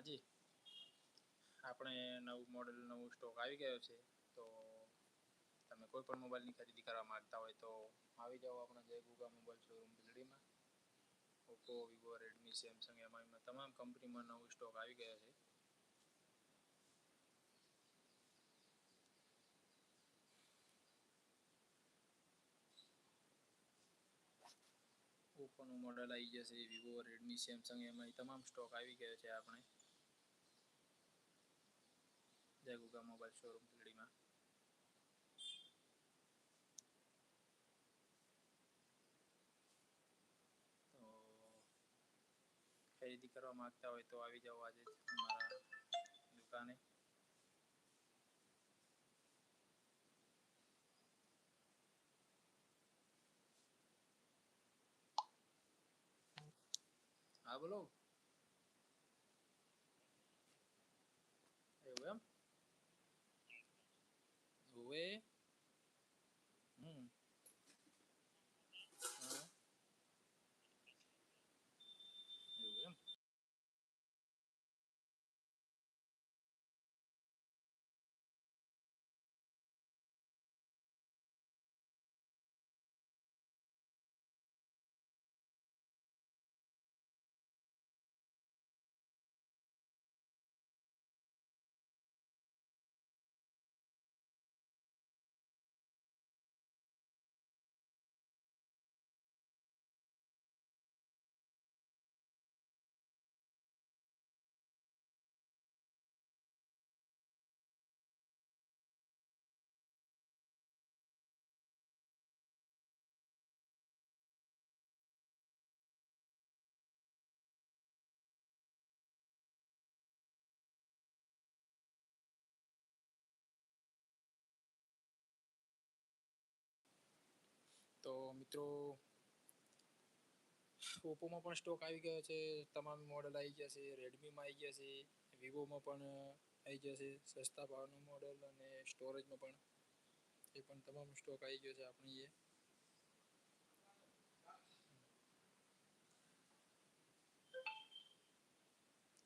હાજી. આપણે નવું મોડેલ નવું સ્ટોક આવી ગયો છે, તો તમે કોઈ પણ મોબાઈલની ખરીદી કરવા માગતા હોય તો આવી જાઓ આપણા જય ગુગા મોબાઈલ શોરૂમ બિલડીમાં ઓપ્પો વિવો રેડમી સેમસંગ એમઆઈમાં તમામ કંપનીમાં નવું સ્ટોક આવી ગયો છે. ઓપ્પોનું મોડલ આવી જશે વિવો રેડમી સેમસંગ એમઆઈ તમામ સ્ટોક આવી ગયો છે આપણે. જય ગુગા મોબાઈલ શોરૂમ બિલડીમાં તો ખરીદી કરવા માંગતા હોય તો આવી જાઓ આજે જ અમારા દુકાને. હા, બોલો એવું એમ હોવે તો મિત્રો, ઓપ્પોમાં પણ સ્ટોક આવી ગયો છે. તમામ મોડલ આવી ગયા છે. રેડમીમાં આવી ગયા છે. વિવોમાં પણ આવી ગયા છે. સસ્તા ભાવનું મોડલ અને સ્ટોરેજમાં પણ એ પણ તમામ સ્ટોક આવી ગયો છે આપણી એ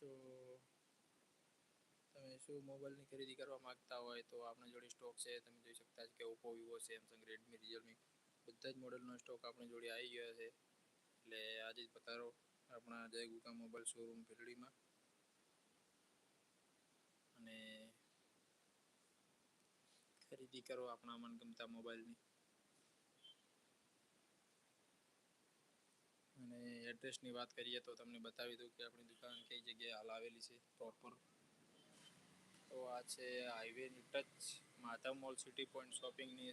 તો તમે શું મોબાઈલની ખરીદી કરવા માંગતા હોય તો આપણા જોડે સ્ટોક છે. તમે જોઈ શકતા કે Oppo, Vivo, Samsung, Redmi, Realme બધા જ મોડલનો સ્ટોક આપણી જોડે આવી ગયો છે. એટલે આજે જ પધારો આપણા જય ગુકા મોબાઈલ શોરૂમ ભીલડીમાં અને ખરીદી કરો આપણા મનગમતા મોબાઈલની અને એડ્રેસની વાત કરીએ તો તમને બતાવી દઉં કે આપણી દુકાન કઈ જગ્યાએ હાલ આવેલી છે પ્રોપર તો આ છે હાઈવેની touch Madhav mall city point શોપિંગની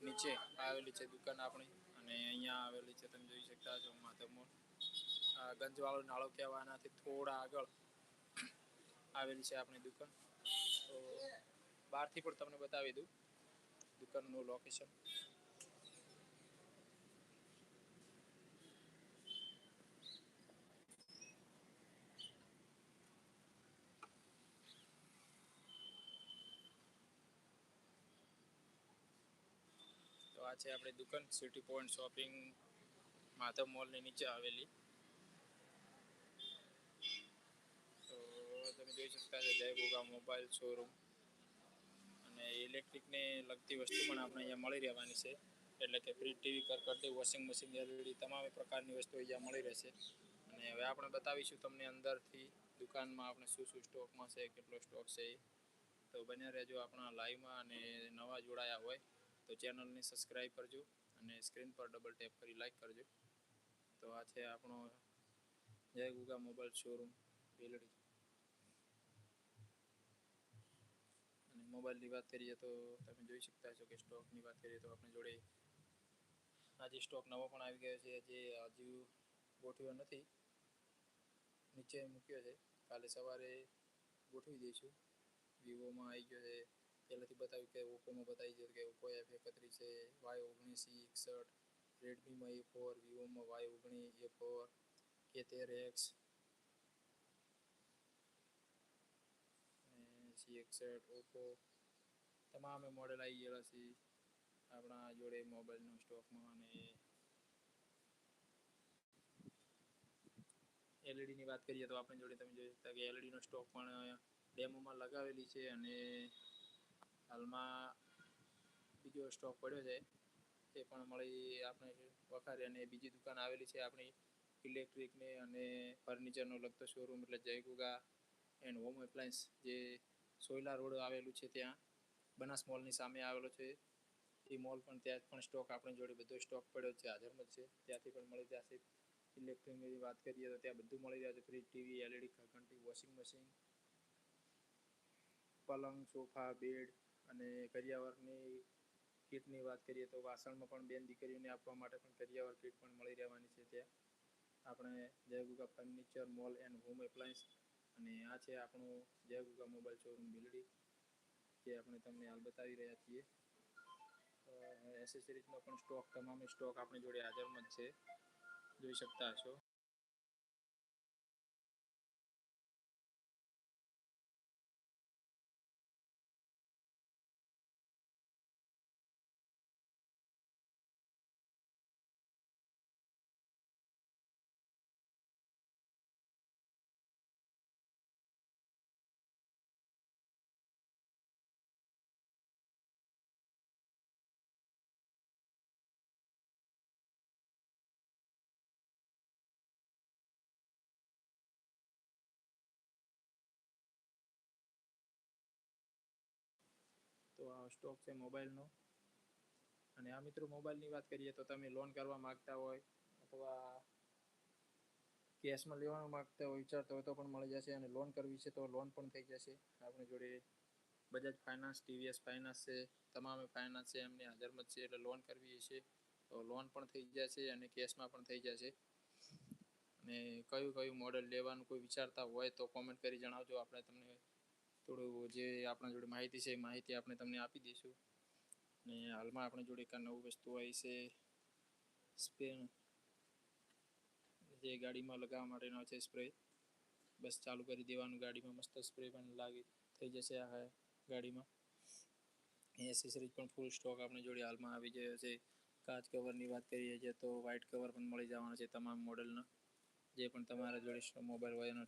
નીચે આવેલી છે દુકાન આપણી. અને અહીંયા આવેલી છે, તમે જોઈ શકતા છો માધવ મોલ. ગંજવાળો નાળો કહેવાનાથી થોડા આગળ આવેલી છે આપણી દુકાન. તો બહારથી પણ તમને બતાવી દઉં દુકાનનું લોકેશન આ છે આપણી દુકાન સિટી પોઈન્ટ શોપિંગ માધવ મોલની નીચે આવેલી. તો તમે જોઈ શકતા છો, જય ગોગા મોબાઈલ શોરૂમ અને ઇલેક્ટ્રિકને લગતી વસ્તુ પણ આપણે અહીંયા મળી રહેવાની છે. એટલે કે ફ્રીજ ટીવી કરકટી વોશિંગ મશીન એલઈડી તમામ પ્રકારની વસ્તુ અહીંયા મળી રહેશે. અને હવે આપણે બતાવીશું તમને અંદરથી દુકાનમાં આપણે શું શું સ્ટોકમાં છે, કેટલો સ્ટોક છે તો બને રહેજો આપણા લાઈવમાં અને નવા જોડાયા હોય. તો ચેનલને સબસ્ક્રાઈબ કરજો અને સ્ક્રીન પર ડબલ ટેપ કરી લાઈક કરજો. તો આ છે આપણો જય ગુગા મોબાઈલ શોરૂમ ભીલડી અને મોબાઈલની વાત કરીએ તો તમે જોઈ શકતા છો કે સ્ટોકની વાત કરીએ તો આપણે જોડે આજે સ્ટોક નવો પણ આવી ગયો છે, જે હજુ ગોઠવ્યો નથી. નીચે મૂક્યો છે. કાલે સવારે ગોઠવી દઈશું. વિવોમાં આવી ગયો છે. પહેલાંથી બતાવ્યું કે ઓપ્પોમાં બતાવી દીધું કે ઓપ્પો એફ એકત્રીસ છે વાય ઓગણીસ એકસઠ રેડમીમાં એ ફોર વિવોમાં વાય ઓગણીસ એ ફોર કે તેર એક્સ સી એકસઠ ઓપ્પો તમામે મોડેલ આવી ગયેલા છે. આપણા જોડે મોબાઈલનો સ્ટોકમાં અને એલઈડીની વાત કરીએ તો આપણે જોડે તમે જોઈ શકતા કે એલઈડીનો સ્ટોક પણ ડેમોમાં લગાવેલી છે અને હાલમાં બીજો સ્ટોક પડ્યો છે, એ પણ મળી આપણે વખારી અને બીજી દુકાન આવેલી છે આપણી ઇલેક્ટ્રિકને અને ફર્નિચરનો લગતો શોરૂમ એટલે જયગુગા એન્ડ હોમ એપ્લાયન્સ જે સોયલા રોડ આવેલું છે ત્યાં, બનાસ મોલની સામે આવેલો છે. એ મોલ પણ ત્યાં પણ સ્ટોક આપણી જોડે બધો સ્ટોક પડ્યો છે, હાજરમાં છે. ત્યાંથી પણ મળી જશે. ઇલેક્ટ્રિકની વાત કરીએ તો ત્યાં બધું મળી જાય છે ફ્રીજ ટીવી એલઈડી ઘંટી વોશિંગ મશીન પલંગ, સોફા બેડ અને કરિયાવરની કીટની વાત કરીએ તો વાસણમાં પણ બેન દીકરીઓને આપવા માટે પણ કરિયાવર કીટ પણ મળી રહેવાની છે ત્યાં. આપણે જયગુગા furniture mall and home appliance અને આ છે આપણું જયગુગા મોબાઈલ શોરૂમ બિલડી, જે આપણે તમને હાલ બતાવી રહ્યા છીએ. એસેસરીઝનો પણ સ્ટોક તમામ સ્ટોક આપણી જોડે હાજરમાં જ છે. જોઈ શકતા હશો. સ્ટોક છે મોબાઈલનો અને આ મિત્રો મોબાઈલની વાત કરીએ તો તમે લોન કરવા માગતા હોય અથવા કેશમાં લેવાનું માગતા હોય, વિચારતા હોય તો પણ મળી જશે અને લોન કરવી છે તો લોન પણ થઈ જશે. આપણી જોડે બજાજ ફાઇનાન્સ ટીવીએસ ફાઇનાન્સ છે, તમામે ફાઇનાન્સ છે, એમની હાજરમાં છે એટલે લોન કરવી છે તો લોન પણ થઈ જશે અને કેશમાં પણ થઈ જશે. અને કયું કયું મોડલ લેવાનું કોઈ વિચારતા હોય તો કોમેન્ટ કરી જણાવજો. આપણે તમને થોડું જે આપણા જોડે માહિતી છે એ માહિતી આપણે તમને આપી દઈશું. અને હાલમાં આપણી જોડે એક નવું વસ્તુ આવી છે, સ્પેન. જે ગાડીમાં લગાવવા માટેનો છે સ્પ્રે બસ ચાલુ કરી દેવાનું, ગાડીમાં મસ્ત સ્પ્રે પણ લાગી થઈ જશે આ ગાડીમાં. એસેસરીઝ પણ ફૂલ સ્ટોક આપણી જોડે હાલમાં આવી ગયો છે. કાચ કવરની વાત કરીએ છીએ તો વ્હાઇટ કવર પણ મળી જવાના છે તમામ મોડલના જે પણ તમારા જોડે મોબાઈલ હોય એનો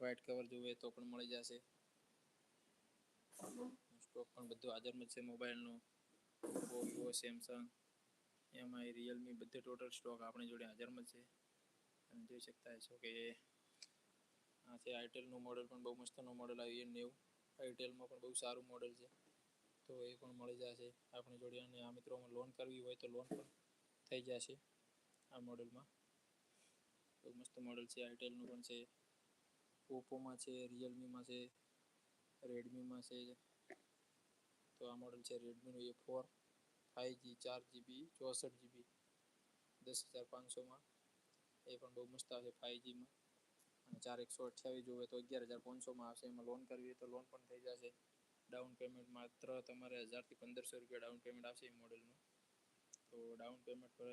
વ્હાઇટ કવર જોઈએ તો પણ મળી જશે. સ્ટોક પણ બધું હાજરમાં છે મોબાઈલનો ઓપ્પો સેમસંગ એમઆઈ રિયલમી બધે ટોટલ સ્ટોક આપણી જોડે હાજરમાં છે. તમે જોઈ શકતા હશો કે આ છે આઈટેલનું મોડલ પણ બહુ મસ્તનું મોડલ આવ્યું નેવું આઈટેલમાં પણ બહુ સારું મોડલ છે. તો એ પણ મળી જશે આપણી જોડે અને આ મિત્રોમાં લોન કરવી હોય તો લોન પણ થઈ જશે આ મોડલમાં બહુ મસ્ત મોડલ છે આઈટેલનું પણ છે ઓપ્પોમાં છે રિયલમીમાં છે. રેડમીમાં છે તો આ મોડલ છે રેડમીનું એ ફોર ફાઇવ જી ચાર જીબી ચોસઠ જીબી દસ હજાર પાંચસોમાં એ પણ બહુ મસ્ત આવશે ફાઇવ જીમાં અને ચાર એકસો અઠ્યાવીસ જોવે તો અગિયાર હજાર પાંચસોમાં આવશે. એમાં લોન કરવી તો લોન પણ થઈ જશે. ડાઉન પેમેન્ટ માત્ર તમારે હજારથી પંદરસો રૂપિયા ડાઉન પેમેન્ટ આવશે એ મોડેલનું તો ડાઉન પેમેન્ટ પર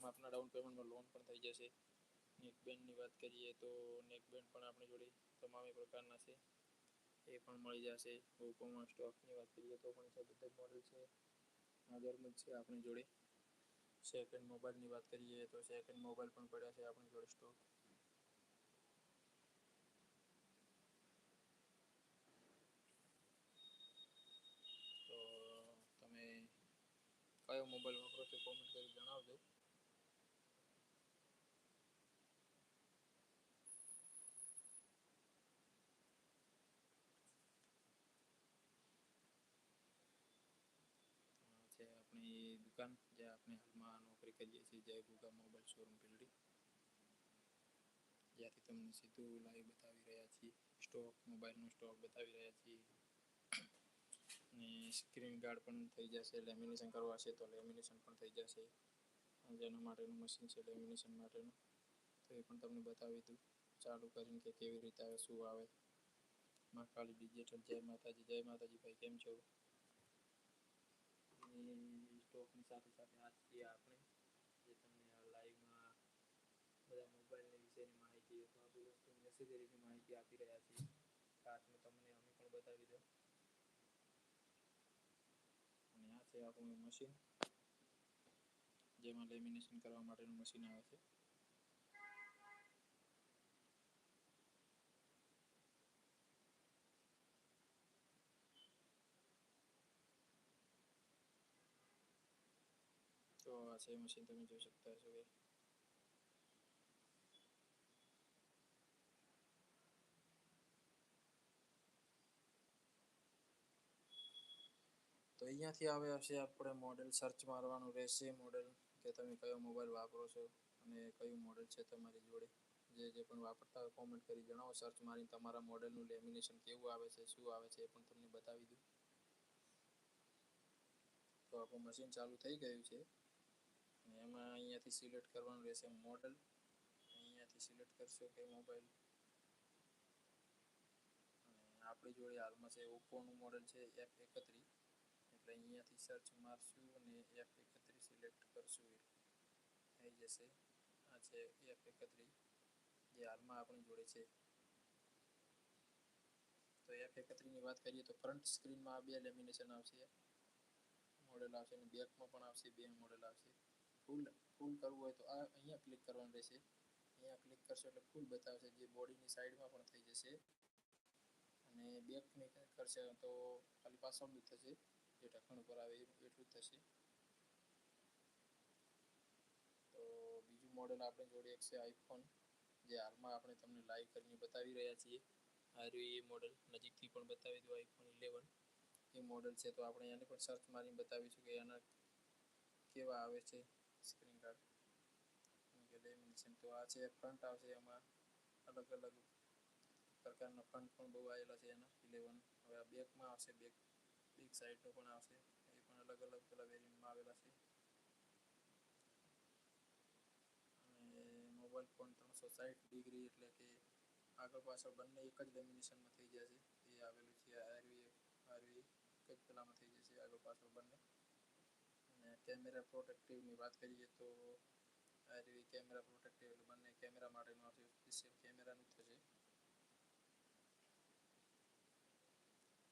આપના ડાઉન પેમેન્ટમાં લોન પણ થઈ જશે. નેક બેન્ડની વાત કરીએ તો નેક બેન્ડ પણ આપણી જોડે તમામ પ્રકારના છે. એ પણ મળી જશે. ઓપ્પોમાં સ્ટોકની વાત કરીએ તો પણ છે બધા મોડલ છે. હાજરમાં છે આપણી જોડે. સેકન્ડ મોબાઈલની વાત કરીએ તો સેકન્ડ મોબાઈલ પણ પડ્યા છે આપણી જોડે સ્ટોક તો તમે કયો મોબાઈલ વાપરો છો કોમેન્ટ કરી જણાવજો છે આપણી દુકાન જે આપણે હાલમાં નોકરી કરીએ છીએ જય ગુગા મોબાઈલ શોરૂમ બિલ્ડિંગ જ્યાંથી તમને સીધું લાઈવ બતાવી રહ્યા છીએ સ્ટોક મોબાઈલનો સ્ટોક બતાવી રહ્યા છીએ અને સ્ક્રીન ગાર્ડ પણ થઈ જશે લેમિનેશન કરવા છે તો લેમિનેશન પણ થઈ જશે જેના માટેનું મશીન છે લેમિનેશન માટેનું તો એ પણ તમને બતાવી દઉં ચાલુ કરીને કે કેવી રીતે આવે શું આવે માં કાલી ડિજિટલ જય માતાજી જય માતાજી ભાઈ કેમ છો સ્ટોકની સાથે સાથે આજ છીએ આપણે જે તમને લાઈવમાં બધા મોબાઈલની વિશેની માહિતી અથવા કોઈ વસ્તુની એસેસરીની માહિતી આપી રહ્યા છીએ કાચનું તમને અમે પણ બતાવી દો અને આ છે આપણું મશીન જેમાં લેમિનેશન કરવા માટેનું મશીન આવે છે આ છે મશીન તમે જોઈ શકતા છો તો અહીંયાથી આવે હશે આપણે મોડેલ સર્ચ મારવાનું રહેશે મોડેલ કે તમે કયો મોબાઈલ વાપરો છો અને કયું મોડેલ છે તમારી જોડે જે જે પણ વાપરતા હોય કોમેન્ટ કરી જણાવો સર્ચ મારીને તમારા મોડેલનું લેમિનેશન કેવું આવે છે શું આવે છે એ પણ તમને બતાવી દઉં તો આપણું મશીન ચાલુ થઈ ગયું છે એમાં અહીંયાથી સિલેક્ટ કરવાનું રહેશે મોડલ અહીંયાથી સિલેક્ટ કરશો કે મોબાઈલ આપણી જોડે હાલમાં છે ઓપ્પોનું મોડલ છે એફ એકત્રીસ. એટલે અહીંયાથી સર્ચ મારશું અને એફ એકત્રીસ સિલેક્ટ કરશું થઈ જશે. આ છે એફ એકત્રીસ, જે હાલમાં આપણી જોડે છે. તો એફ એકત્રીસની વાત કરીએ તો ફ્રન્ટ સ્ક્રીનમાં બે લેમિનેશન આવશે. મોડેલ આવશે અને બેકમાં પણ આવશે બે મોડેલ આવશે. ફૂલ ફૂલ કરવું હોય તો આ અહીંયા ક્લિક કરવાનું રહેશે. અહીંયા ક્લિક કરશો એટલે ફૂલ બતાવશે જે બોડીની સાઈડમાં પણ થઈ જશે. અને બેકની કરશે તો ખાલી પાછળનું થશે. જે ઢક્કણ ઉપર આવે એટલું જ થશે. તો બીજું મોડેલ આપણે જોડે એક છે આઈફોન જે હાલમાં આપણે તમને લાઈવ કરીને બતાવી રહ્યા છીએ. આ એ મોડેલ નજીકથી પણ બતાવી દઉં આઈફોન ઇલેવન એ મોડેલ છે તો આપણે એને પણ સર્ચ મારીને બતાવીશું કે એના કેવા આવે છે. સ્ક્રીન ગાર્ડ લેમિનેશન તો આ છે ફ્રન્ટ આવશે એમાં અલગ અલગ પ્રકારના ફ્રન્ટ પણ બહુ આવેલા છે એના ઇલેવન હવે આ બેકમાં આવશે બેક બેક સાઈડનો પણ આવશે એ પણ અલગ અલગ પેલા વેરિયન્ટમાં આવેલા છે અને મોબાઈલ ફોન ત્રણસો સાઠ ડિગ્રી એટલે કે આગળ પાછળ બંને એક જ લેમિનેશનમાં થઈ જશે એ આવેલું છે આરવી આરવી એક જ પેલામાં થઈ જશે આગળ પાછળ બંને અને કેમેરા પ્રોટેક્ટિવની વાત કરીએ તો આ રીતે કેમેરા પ્રોટેક્ટિવ એટલે બંને કેમેરા માટેનું સ્પેશિયલ કેમેરાનું થશે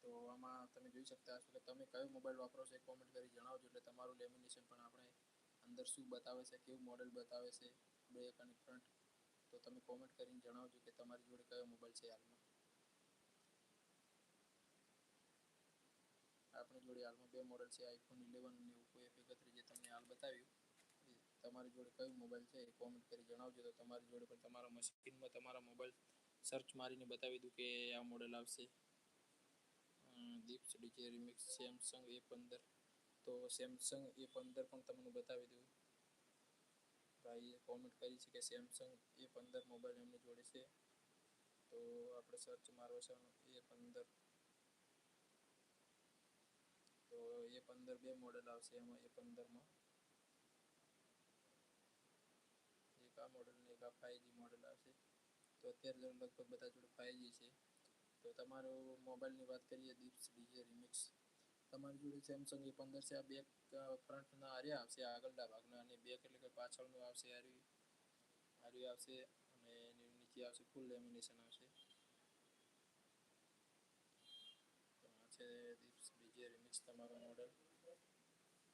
તો આમાં તમે જોઈ શકતા હશો કે તમે કયો મોબાઈલ વાપરો છો એ કોમેન્ટ કરી જણાવજો. એટલે તમારું લેમિનેશન પણ આપણે અંદર શું બતાવે છે, કેવું મોડેલ બતાવે છે બ્રેક અને ફ્રન્ટ તો તમે કોમેન્ટ કરીને જણાવજો કે તમારી જોડે કયો મોબાઈલ છે હાલમાં. આપણી જોડે હાલમાં બે મોડેલ છે આઈફોન ઇલેવન અને ઓપ્પો એફ એકત્રીસ જે તમને હાલ બતાવ્યું તમારી જોડે કયો મોબાઈલ છે એ કોમેન્ટ કરી જણાવજો. તો તમારી જોડે પણ તમારા મશીનમાં તમારા મોબાઈલ સર્ચ મારીને બતાવી દઉં કે આ મોડેલ આવશે. દીપ્સ ડીજે રિમિક્સ સેમસંગ એ પંદર, તો સેમસંગ એ પંદર પણ તમને બતાવી દઉં. ભાઈએ કોમેન્ટ કરી છે કે સેમસંગ એ પંદર મોબાઈલ એમની જોડે છે. તો આપણે સર્ચ મારવા છે એ પંદર. તો એ પંદર બે મોડેલ આવશે એમાં, એ પંદરમાં. એક આ મોડેલ ને એક આ ફાઈવજી મોડેલ આવશે. તો અત્યારે લગભગ બધા જોડે ફાઈવજી છે. તો તમારો મોબાઈલની વાત કરીએ દીપ્સ ડીજે રિમિક્સ તમારી જોડે સેમસંગ એ પંદર છે, આ બે ફ્રન્ટના આર્યા આવશે આગળના ભાગના, અને બેક એટલે કે પાછળનું આવશે આર્યું આર્યું આવશે, અને એની નીચે આવશે ફૂલ લેમિનેશન આવશે તો આ છે દીપ્સ ડીજે રિમિક્સ તમારો મોડેલ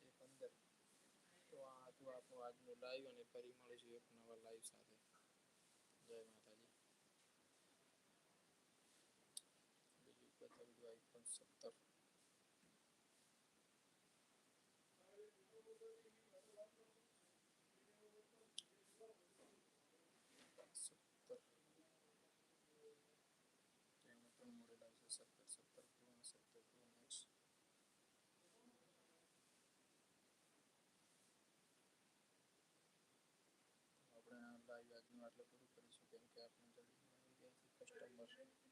એ પંદર. તો આ હતું આપણું આજનું લાઈવ અને ફરી મળીશું એક નવા લાઈવ સાથે. જય માતાજી. બીજું બતાવી આઈફોન સત્તર. સત્તર એમાં ત્રણ મોડેલ આવશે સત્તર સત્તર પ્રો અને સત્તર પ્રો મેક્સ આપણે